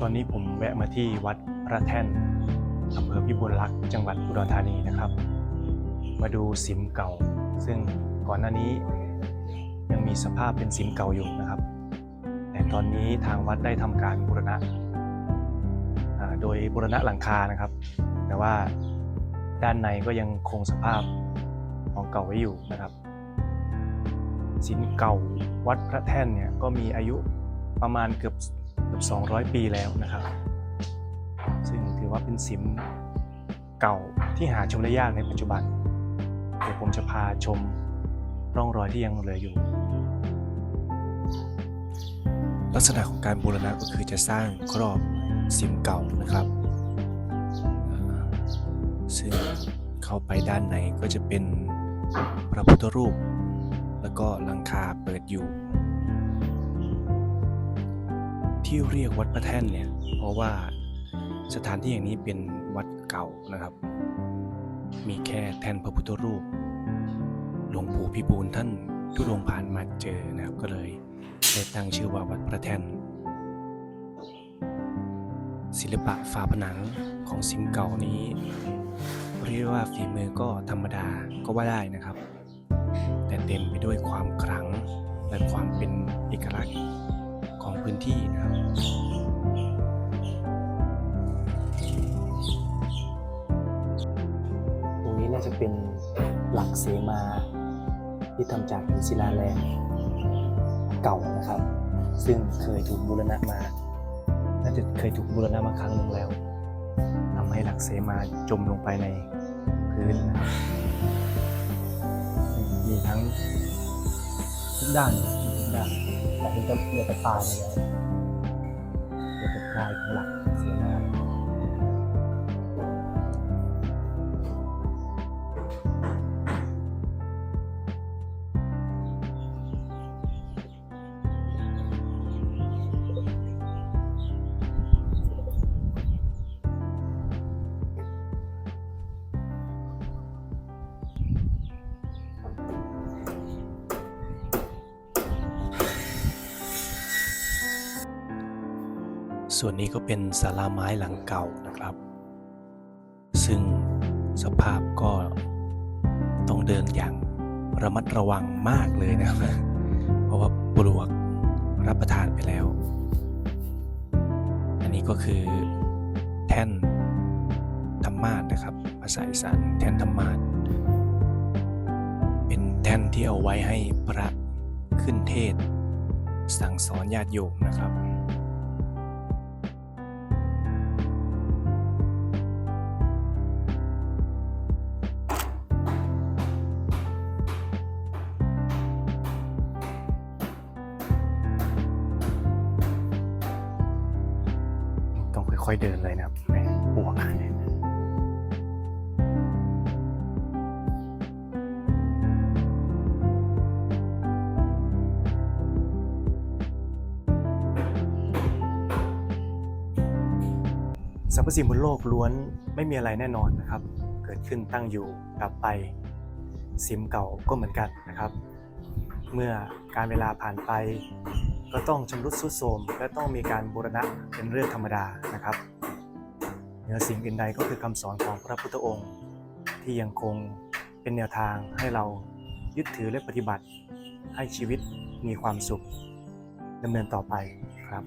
ตอนนี้ผมแวะมาที่วัดพระแท่นอำเภอพิบูลรักษ์จังหวัดอุดรธานีนะครับ มาดูสิมเก่า ซึ่งก่อนหน้านี้ยังมีสภาพเป็นสิมเก่าอยู่นะครับ แต่ตอนนี้ทางวัดได้ทำการบูรณะโดยบูรณะหลังคานะครับ แต่ว่าด้านในก็ยังคงสภาพของเก่าไว้อยู่นะครับสินเก่าวัดพระแท่นเนี่ยก็มีอายุประมาณเกือบ อบ 200 ปีแล้วนะครับ ซึ่งถือว่าเป็นสิมเก่าที่หาชมได้ยากในปัจจุบัน เดี๋ยวผมจะพาชมร่องรอยที่ยังเหลืออยู่ ลักษณะของการบูรณะก็คือจะสร้างครอบสิมเก่านะครับ ซึ่งเข้าไปด้านในก็จะเป็นพระพุทธรูป แล้วก็หลังคาเปิดอยู่ ที่เรียกวัดพระแท่นเนี่ย เพราะว่าสถานที่อย่างนี้เป็นวัดเก่านะครับ มีแค่แท่นพระพุทธรูป หลวงปู่พิบูลท่านทุดงผ่านมาเจอนะครับ ก็เลยได้ตั้งชื่อว่าวัดพระแท่น ศิลปะฝาผนังของสิมเก่านี้ เรียกว่าฝีมือก็ธรรมดาก็ว่าได้นะครับ แต่เต็มไปด้วยความขลังและความเป็นเอกลักษณ์ของพื้นที่ หลักเสมา ที่ทำจากหินศิลาแรงเก่านะครับ ซึ่งเคยถูกบูรณะมาน่าจะเคยถูกบูรณะมาครั้งหนึ่งแล้วทำให้หลักเสมาจมลงไปในพื้นนะครับมีทั้งทุกด้านทุกด้านแต่ที่ก็เหลือแต่ปลายไปแล้วเหลือแต่ปลายของหลัก ส่วนนี้ก็เป็นศาลาไม้หลังเก่านะครับ ซึ่งสภาพก็ต้องเดินอย่างระมัดระวังมากเลยนะครับเพราะว่าปลวกรับประทานไปแล้ว อันนี้ก็คือแท่นธรรมาสนะครับภาษาอีสานแท่นธรรมาสเป็นแท่นที่เอาไว้ให้พระขึ้นเทศ สั่งสอนญาติโยมนะครับ ค่อยเดินเลยนะครับแหมปวกสรรพสิ่งบนโลกล้วนไม่มีอะไรแน่นอนนะครับ เกิดขึ้นตั้งอยู่ดับไปซิมเก่าก็เหมือนกันนะครับ เมื่อการเวลาผ่านไป ก็ต้องชำรุดทรุดโทรมและต้องมีการบูรณะเป็นเรื่องธรรมดานะครับเหนือสิ่งอื่นใดก็คือคำสอนของพระพุทธองค์ ที่ยังคงเป็นแนวทางให้เรายึดถือและปฏิบัติ ให้ชีวิตมีความสุขดำเนินต่อไปครับ